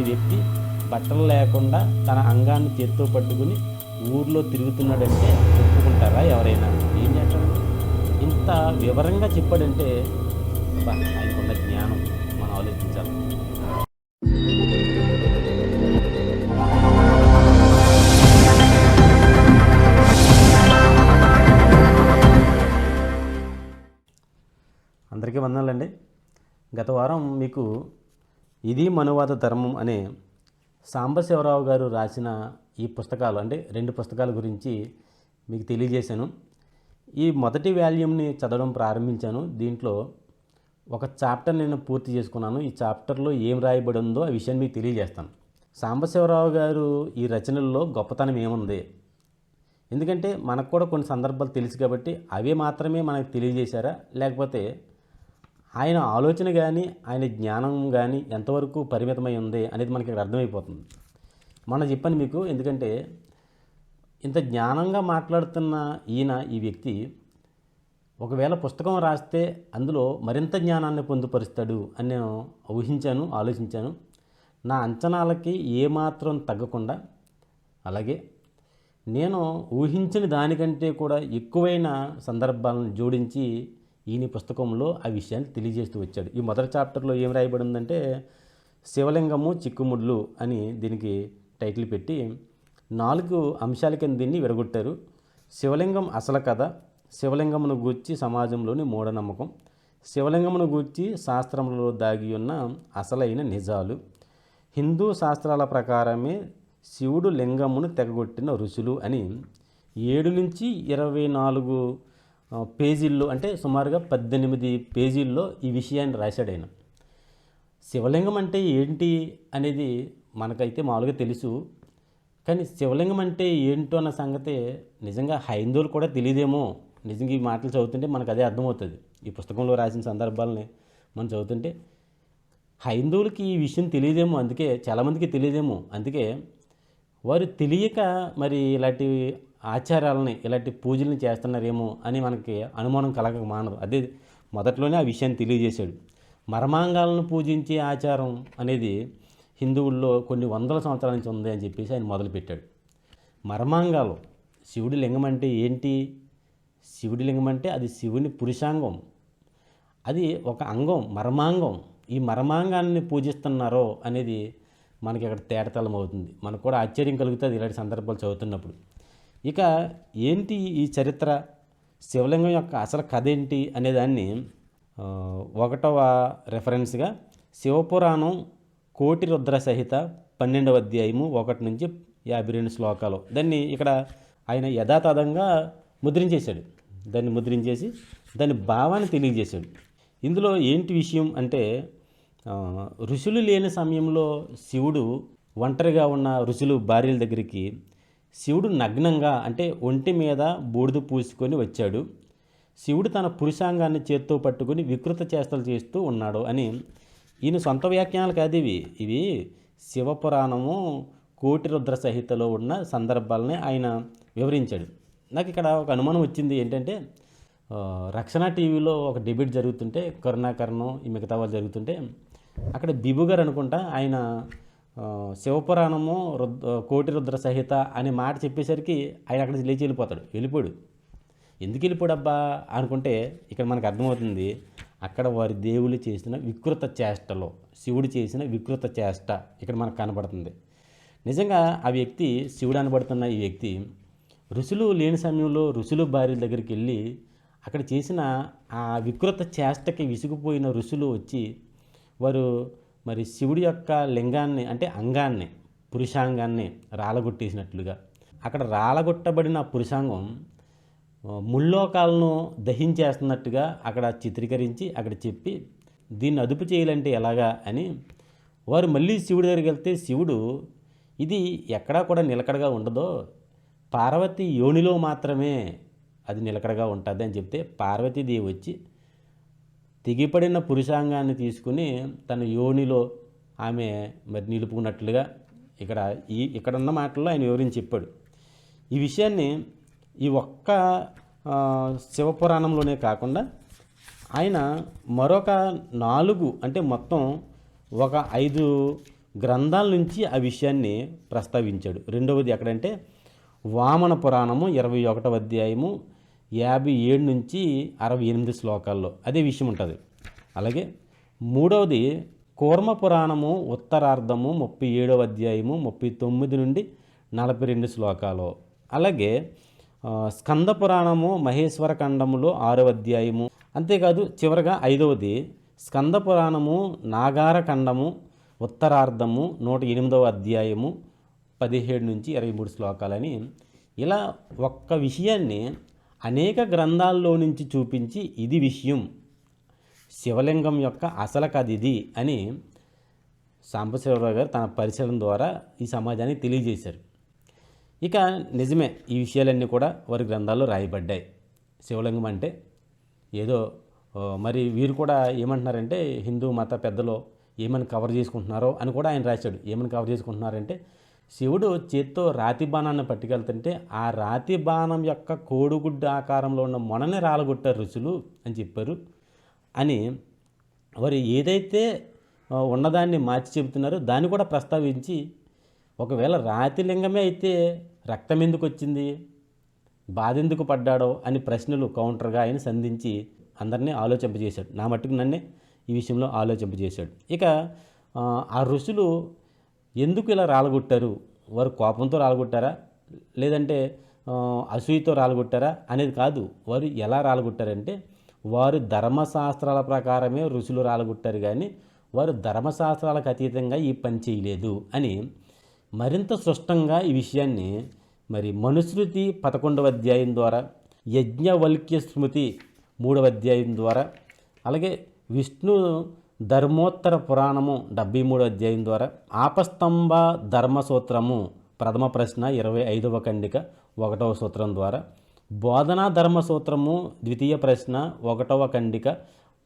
అలాంటి వ్యక్తి బట్టలు లేకుండా తన అంగాన్ని చేత్తో పట్టుకుని ఊర్లో తిరుగుతున్నాడంటే ఒప్పుకుంటారా ఎవరైనా? ఏం చేస్తాడు ఇంత వివరంగా చెప్పాడంటే ఆయనకున్న జ్ఞానం మనం ఆలోచించాలి. అందరికీ వందనాలండి. గత వారం మీకు ఇది మనువాద ధర్మం అనే సాంబశివరావు గారు రాసిన ఈ పుస్తకాలు అంటే రెండు పుస్తకాల గురించి మీకు తెలియజేశాను. ఈ మొదటి వాల్యూమ్ని చదవడం ప్రారంభించాను. దీంట్లో ఒక చాప్టర్ నేను పూర్తి చేసుకున్నాను. ఈ చాప్టర్లో ఏం రాయబడి ఉందో ఆ విషయాన్ని మీకు తెలియజేస్తాను. సాంబశివరావు గారు ఈ రచనల్లో గొప్పతనం ఏముంది? ఎందుకంటే మనకు కూడా కొన్ని సందర్భాలు తెలుసు కాబట్టి అవే మాత్రమే మనకు తెలియజేశారా? లేకపోతే ఆయన ఆలోచన కానీ ఆయన జ్ఞానం కానీ ఎంతవరకు పరిమితమై ఉంది అనేది మనకి ఇక్కడ అర్థమైపోతుంది. మొన్న చెప్పాను మీకు ఎందుకంటే ఇంత జ్ఞానంగా మాట్లాడుతున్న ఈయన ఈ వ్యక్తి ఒకవేళ పుస్తకం రాస్తే అందులో మరింత జ్ఞానాన్ని పొందుపరుస్తాడు అని నేను ఊహించాను ఆలోచించాను. నా అంచనాలకి ఏమాత్రం తగ్గకుండా అలాగే నేను ఊహించిన దానికంటే కూడా ఎక్కువైన సందర్భాలను జోడించి ఈయన పుస్తకంలో ఆ విషయాన్ని తెలియజేస్తూ వచ్చాడు. ఈ మొదటి చాప్టర్లో ఏం రాయబడి ఉందంటే శివలింగము చిక్కుముడ్లు అని దీనికి టైటిల్ పెట్టి నాలుగు అంశాల కింద దీన్ని విడగొట్టారు. శివలింగం అసలు కథ శివలింగమును గూర్చి సమాజంలోని మూఢనమ్మకం శివలింగమును గూర్చి శాస్త్రంలో దాగి ఉన్న అసలైన నిజాలు హిందూ శాస్త్రాల ప్రకారమే శివుడు లింగమును తెగగొట్టిన ఋషులు అని ఏడు నుంచి ఇరవై నాలుగు పేజీల్లో అంటే సుమారుగా పద్దెనిమిది పేజీల్లో ఈ విషయాన్ని రాశాడు ఆయన. శివలింగం అంటే ఏంటి అనేది మనకైతే మామూలుగా తెలుసు. కానీ శివలింగం అంటే ఏంటో అన్న సంగతి నిజంగా హైందువులు కూడా తెలియదేమో. నిజంగా ఈ మాటలు చదువుతుంటే మనకు అదే అర్థమవుతుంది. ఈ పుస్తకంలో రాసిన సందర్భాలని మనం చదువుతుంటే హైందువులకి ఈ విషయం తెలియదేమో. అందుకే చాలామందికి తెలియదేమో. అందుకే వారు తెలియక మరి ఇలాంటివి ఆచారాలని ఇలాంటి పూజలను చేస్తున్నారేమో అని మనకి అనుమానం కలగక మానదు. అదే మొదట్లోనే ఆ విషయాన్ని తెలియజేశాడు. మర్మాంగాలను పూజించే ఆచారం అనేది హిందువుల్లో కొన్ని వందల సంవత్సరాల నుంచి ఉంది అని చెప్పేసి ఆయన మొదలుపెట్టాడు. మర్మాంగాలు శివుడి లింగం అంటే ఏంటి? శివుడి లింగం అంటే అది శివుని పురుషాంగం. అది ఒక అంగం మర్మాంగం. ఈ మర్మాంగాన్ని పూజిస్తున్నారో అనేది మనకి అక్కడ తేటతలం అవుతుంది మనకు కూడా ఆశ్చర్యం కలుగుతుంది ఇలాంటి సందర్భాలు చదువుతున్నప్పుడు. ఇక ఏంటి ఈ చరిత్ర? శివలింగం యొక్క అసలు కథ ఏంటి అనే దాన్ని ఒకటవ రెఫరెన్స్గా శివపురాణం కోటి రుద్ర సహిత పన్నెండవ అధ్యాయము ఒకటి నుంచి యాభై రెండు శ్లోకాలు. దాన్ని ఇక్కడ ఆయన యథాతథంగా ముద్రించేశాడు. దాన్ని ముద్రించేసి దాని భావాన్ని తెలియజేశాడు. ఇందులో ఏంటి విషయం అంటే ఋషులు లేని సమయంలో శివుడు ఒంటరిగా ఉన్న ఋషులు భార్యల దగ్గరికి శివుడు నగ్నంగా అంటే ఒంటి మీద బూడిద పూసుకొని వచ్చాడు. శివుడు తన పురుషాంగాన్ని చేత్తో పట్టుకుని వికృత చేష్టలు చేస్తూ ఉన్నాడు అని ఈయన సొంత వ్యాఖ్యానాలు కాదు ఇవి. ఇవి శివపురాణము కోటి రుద్ర సహితలో ఉన్న సందర్భాలని ఆయన వివరించాడు. నాకు ఇక్కడ ఒక అనుమానం వచ్చింది ఏంటంటే రక్షణ టీవీలో ఒక డిబేట్ జరుగుతుంటే కరుణాకరణం ఈ మిగతా వాళ్ళు జరుగుతుంటే అక్కడ బిబు గారు అనుకుంటా ఆయన శివపురాణము రుద్ కోటి రుద్ర సహిత అనే మాట చెప్పేసరికి ఆయన అక్కడ నుంచి లేచి వెళ్ళిపోతాడు. వెళ్ళిపోడు. ఎందుకు వెళ్ళిపోడబ్బా? అనుకుంటే ఇక్కడ మనకు అర్థమవుతుంది అక్కడ వారి దేవుళ్ళు చేసిన వికృత చేష్టలో శివుడు చేసిన వికృత చేష్ట ఇక్కడ మనకు కనబడుతుంది. నిజంగా ఆ వ్యక్తి శివుడు అనబడుతున్న ఈ వ్యక్తి ఋషులు లేని సమయంలో ఋషులు భార్యల దగ్గరికి వెళ్ళి అక్కడ చేసిన ఆ వికృత చేష్టకి విసిగిపోయిన ఋషులు వచ్చి వారు మరి శివుడి యొక్క లింగాన్ని అంటే అంగాన్ని పురుషాంగాన్ని రాలగొట్టేసినట్లుగా. అక్కడ రాలగొట్టబడిన పురుషాంగం ముల్లోకాలను దహించేస్తున్నట్టుగా అక్కడ చిత్రీకరించి అక్కడ చెప్పి దీన్ని అదుపు చేయాలంటే ఎలాగా అని వారు మళ్ళీ శివుడి దగ్గరికి వెళ్తే శివుడు ఇది ఎక్కడా కూడా నిలకడగా ఉండదో పార్వతి యోనిలో మాత్రమే అది నిలకడగా ఉంటుంది అని చెప్తే పార్వతీదేవి వచ్చి తెగిపడిన పురుషాంగాన్ని తీసుకుని తన యోనిలో ఆమె మరి నిలుపుకున్నట్లుగా ఇక్కడ ఈ ఇక్కడ ఉన్న మాటల్లో ఆయన వివరించి చెప్పాడు. ఈ విషయాన్ని ఈ ఒక్క శివపురాణంలోనే కాకుండా ఆయన మరొక నాలుగు అంటే మొత్తం ఒక ఐదు గ్రంథాల నుంచి ఆ విషయాన్ని ప్రస్తావించాడు. రెండవది ఎక్కడంటే వామన పురాణము ఇరవై ఒకటవ అధ్యాయము యాభై ఏడు నుంచి అరవై ఎనిమిది శ్లోకాల్లో అదే విషయం ఉంటుంది. అలాగే మూడవది కూర్మ పురాణము ఉత్తరార్ధము ముప్పై ఏడవ అధ్యాయము ముప్పై తొమ్మిది నుండి నలభై రెండు శ్లోకాలు. అలాగే స్కంద పురాణము మహేశ్వర ఖండములో ఆరవ అధ్యాయము. అంతేకాదు చివరగా ఐదవది స్కంద పురాణము నాగార ఖండము ఉత్తరార్ధము నూట ఎనిమిదవ అధ్యాయము పదిహేడు నుంచి ఇరవై మూడు శ్లోకాలని ఇలా ఒక్క విషయాన్ని అనేక గ్రంథాల్లో నుంచి చూపించి ఇది విషయం. శివలింగం యొక్క అసలు కథ ఇది అని సాంబశివరావు గారు తన పరిశీలన ద్వారా ఈ సమాజానికి తెలియజేశారు. ఇక నిజమే ఈ విషయాలన్నీ కూడా వారి గ్రంథాల్లో రాయబడ్డాయి. శివలింగం అంటే ఏదో మరి వీరు కూడా ఏమంటున్నారంటే హిందూ మత పెద్దలు ఏమని కవర్ చేసుకుంటున్నారో అని కూడా ఆయన రాశాడు. ఏమని కవర్ చేసుకుంటున్నారంటే శివుడు చేత్తో రాతి బాణాన్ని పట్టుకెళ్తుంటే ఆ రాతి బాణం యొక్క కోడిగుడ్డ ఆకారంలో ఉన్న మొనని రాలగొట్టారు ఋషులు అని చెప్పారు. అని వారు ఏదైతే ఉన్నదాన్ని మార్చి చెబుతున్నారో దాన్ని కూడా ప్రస్తావించి ఒకవేళ రాతి లింగమే అయితే రక్తం ఎందుకు వచ్చింది? బాధ ఎందుకు పడ్డాడో అని ప్రశ్నలు కౌంటర్గా ఆయన సంధించి అందరినీ ఆలోచింపజేశాడు. నా మట్టుకు నన్నే ఈ విషయంలో ఆలోచింపజేశాడు. ఇక ఆ, ఆ ఋషులు ఎందుకు ఇలా రాలగొట్టారు? వారు కోపంతో రాలగొట్టారా? లేదంటే అసూయతో రాలగొట్టారా? అనేది కాదు. వారు ఎలా రాలగొట్టారంటే వారు ధర్మశాస్త్రాల ప్రకారమే ఋషులు రాలగొట్టారు కానీ వారు ధర్మశాస్త్రాలకు అతీతంగా ఈ పని చేయలేదు అని మరింత స్పష్టంగా ఈ విషయాన్ని మరి మనుస్మృతి పదకొండవ అధ్యాయం ద్వారా యజ్ఞవల్క్య స్మృతి మూడవ అధ్యాయం ద్వారా అలాగే విష్ణు ధర్మోత్తర పురాణము డెబ్బై మూడు అధ్యాయం ద్వారా ఆపస్తంభ ధర్మసూత్రము ప్రథమ ప్రశ్న ఇరవై ఐదవ ఖండిక ఒకటవ సూత్రం ద్వారా బోధనా ధర్మసూత్రము ద్వితీయ ప్రశ్న ఒకటవ ఖండిక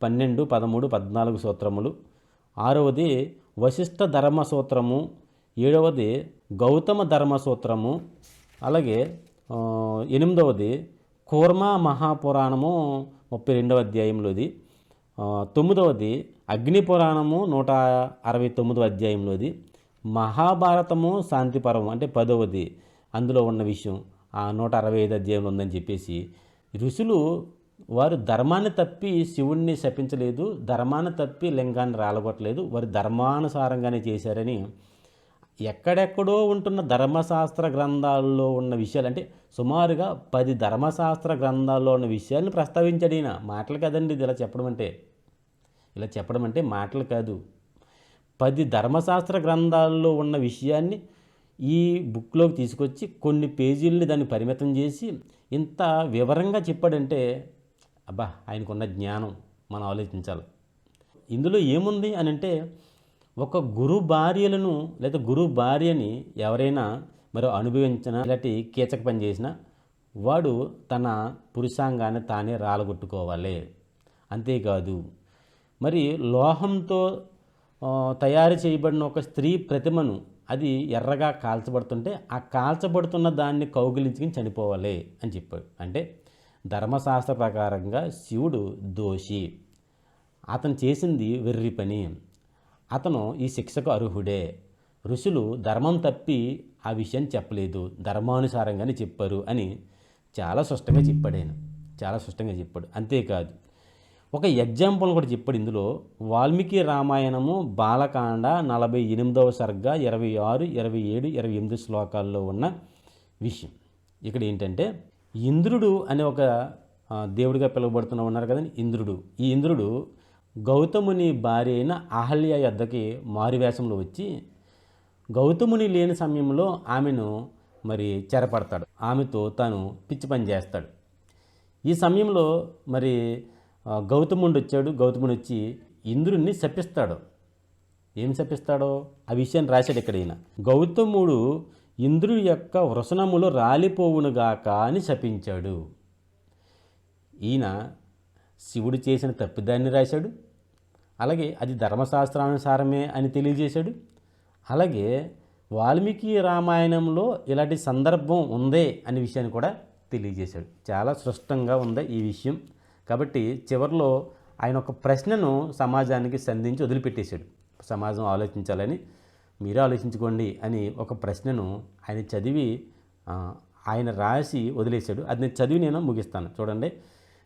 పన్నెండు పదమూడు పద్నాలుగు సూత్రములు. ఆరవది వశిష్ఠ ధర్మ సూత్రము ఏడవది గౌతమ ధర్మ సూత్రము అలాగే ఎనిమిదవది కూర్మ మహాపురాణము ముప్పై రెండవ అధ్యాయంలోది ఆ, తొమ్మిదవది అగ్ని పురాణము నూట అరవై తొమ్మిదవ అధ్యాయంలోది మహాభారతము శాంతిపరం అంటే పదవది అందులో ఉన్న విషయం. ఆ నూట అరవై ఐదు అధ్యాయంలో ఉందని చెప్పేసి ఋషులు వారు ధర్మాన్ని తప్పి శివుణ్ణి శపించలేదు ధర్మాన్ని తప్పి లింగాన్ని రాలగొట్టలేదు వారు ధర్మానుసారంగానే చేశారని ఎక్కడెక్కడో ఉంటున్న ధర్మశాస్త్ర గ్రంథాల్లో ఉన్న విషయాలు అంటే సుమారుగా పది ధర్మశాస్త్ర గ్రంథాల్లో ఉన్న విషయాన్ని ప్రస్తావించాడు ఈయన. మాటలు కదండి ఇది ఇలా చెప్పడం అంటే. ఇలా చెప్పడం అంటే మాటలు కాదు. పది ధర్మశాస్త్ర గ్రంథాల్లో ఉన్న విషయాన్ని ఈ బుక్లోకి తీసుకొచ్చి కొన్ని పేజీల్ని దాన్ని పరిమితం చేసి ఇంత వివరంగా చెప్పాడంటే అబ్బా ఆయనకున్న జ్ఞానం మనం ఆలోచించాలి. ఇందులో ఏముంది అని అంటే ఒక గురు భార్యలను లేదా గురు భార్యని ఎవరైనా మరి అనుభవించిన ఇలాంటి కీచక పని చేసినా వాడు తన పురుషాంగాన్ని తానే రాలగొట్టుకోవాలి. అంతేకాదు మరి లోహంతో తయారు చేయబడిన ఒక స్త్రీ ప్రతిమను అది ఎర్రగా కాల్చబడుతుంటే ఆ కాల్చబడుతున్న దాన్ని కౌగిలించుకుని చనిపోవాలి అని చెప్పాడు అంటే ధర్మశాస్త్ర ప్రకారంగా శివుడు దోషి. అతను చేసింది వెర్రి పని. అతను ఈ శిక్షకు అర్హుడే. ఋషులు ధర్మం తప్పి ఆ విషయం చెప్పలేదు. ధర్మానుసారంగానే చెప్పారు అని చాలా స్పష్టంగా చెప్పాడు ఆయన. చాలా స్పష్టంగా చెప్పాడు. అంతేకాదు ఒక ఎగ్జాంపుల్ కూడా చెప్పాడు ఇందులో. వాల్మీకి రామాయణము బాలకాండ నలభై ఎనిమిదవ సర్గ ఇరవై ఆరు ఇరవై ఏడు ఇరవై ఎనిమిది శ్లోకాల్లో ఉన్న విషయం. ఇక్కడ ఏంటంటే ఇంద్రుడు అనే ఒక దేవుడిగా పిలువబడుతున్న ఉన్నారు కదండి ఇంద్రుడు. ఈ ఇంద్రుడు గౌతముని భార్య అయిన అహల్య యొద్దకి మారువేషంలో వచ్చి గౌతముని లేని సమయంలో ఆమెను మరి చెరపడతాడు. ఆమెతో తాను పిచ్చి పని చేస్తాడు. ఈ సమయంలో మరి గౌతముడు వచ్చాడు గౌతముడు వచ్చి ఇంద్రుణ్ణి శపిస్తాడు. ఏం శపిస్తాడో? ఆ విషయాన్ని రాశాడు ఇక్కడ ఈయన గౌతముడు ఇంద్రుడి యొక్క వృసనములు రాలిపోవునుగాక అని శపించాడు. ఈయన శివుడు చేసిన తప్పిదాన్ని రాశాడు. అలాగే అది ధర్మశాస్త్రానుసారమే అని తెలియజేశాడు. అలాగే వాల్మీకి రామాయణంలో ఇలాంటి సందర్భం ఉందే అనే విషయాన్ని కూడా తెలియజేశాడు. చాలా స్పష్టంగా ఉంది ఈ విషయం? కాబట్టి చివరిలో ఆయన ఒక ప్రశ్నను సమాజానికి సంధించి వదిలిపెట్టేశాడు. సమాజం ఆలోచించాలని మీరే ఆలోచించుకోండి అని ఒక ప్రశ్నను ఆయన చదివి ఆయన రాసి వదిలేశాడు. అది నేను చదివి నేను ముగిస్తాను. చూడండి.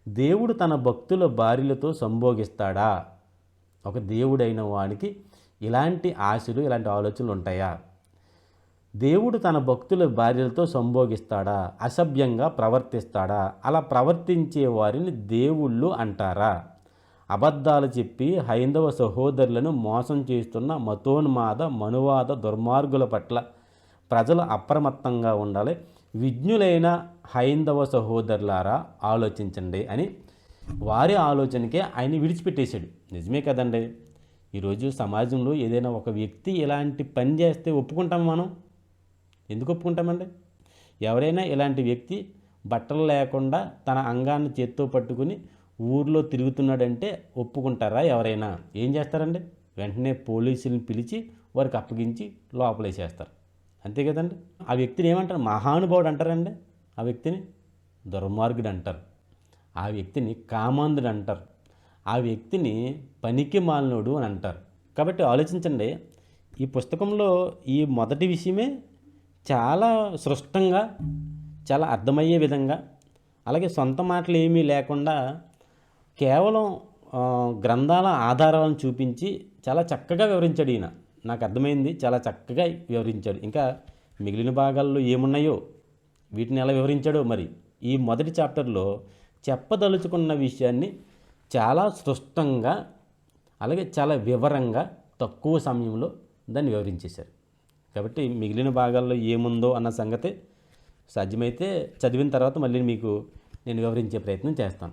దేవుడు తన భక్తుల భార్యలతో సంభోగిస్తాడా? ఒక దేవుడైన వానికి ఇలాంటి ఆశలు ఇలాంటి ఆలోచనలు ఉంటాయా? దేవుడు తన భక్తుల భార్యలతో సంభోగిస్తాడా? అసభ్యంగా ప్రవర్తిస్తాడా? అలా ప్రవర్తించే వారిని దేవుళ్ళు అంటారా? అబద్ధాలు చెప్పి హైందవ సహోదరులను మోసం చేస్తున్న మతోన్మాద మనువాద దుర్మార్గుల పట్ల ప్రజలు అప్రమత్తంగా ఉండాలి. విజ్ఞులైన హైందవ సహోదరులారా ఆలోచించండి అని వారి ఆలోచనకే ఆయన విడిచిపెట్టేశాడు. నిజమే కదండి? ఈరోజు సమాజంలో ఏదైనా ఒక వ్యక్తి ఇలాంటి పని చేస్తే ఒప్పుకుంటాం మనం? ఎందుకు ఒప్పుకుంటామండి? ఎవరైనా ఇలాంటి వ్యక్తి బట్టలు లేకుండా తన అంగాన్ని చేత్తో పట్టుకుని ఊర్లో తిరుగుతున్నాడంటే ఒప్పుకుంటారా ఎవరైనా? ఏం చేస్తారండి? వెంటనే పోలీసులను పిలిచి వారికి అప్పగించి లోపలేసేస్తారు. అంతే కదండి? ఆ వ్యక్తిని ఏమంటారు? మహానుభావుడు అంటారండి ఆ వ్యక్తిని? దుర్మార్గుడు అంటారు. ఆ వ్యక్తిని కామాంధుడు అంటారు. ఆ వ్యక్తిని పనికి మాలినోడు అని అంటారు. కాబట్టి ఆలోచించండి ఈ పుస్తకంలో ఈ మొదటి విషయమే చాలా సృష్టంగా చాలా అర్థమయ్యే విధంగా అలాగే సొంత మాటలు ఏమీ లేకుండా కేవలం గ్రంథాల ఆధారాలను చూపించి చాలా చక్కగా వివరించాడు ఈయన. నాకు అర్థమైంది చాలా చక్కగా వివరించాడు. ఇంకా మిగిలిన భాగాల్లో ఏమున్నాయో వీటిని ఎలా వివరించాడో మరి ఈ మొదటి చాప్టర్లో చెప్పదలుచుకున్న విషయాన్ని చాలా స్పష్టంగా అలాగే చాలా వివరంగా తక్కువ సమయంలో దాన్ని వివరించేశారు. కాబట్టి మిగిలిన భాగాల్లో ఏముందో అన్న సంగతి సాధ్యమైతే చదివిన తర్వాత మళ్ళీ మీకు నేను వివరించే ప్రయత్నం చేస్తాను.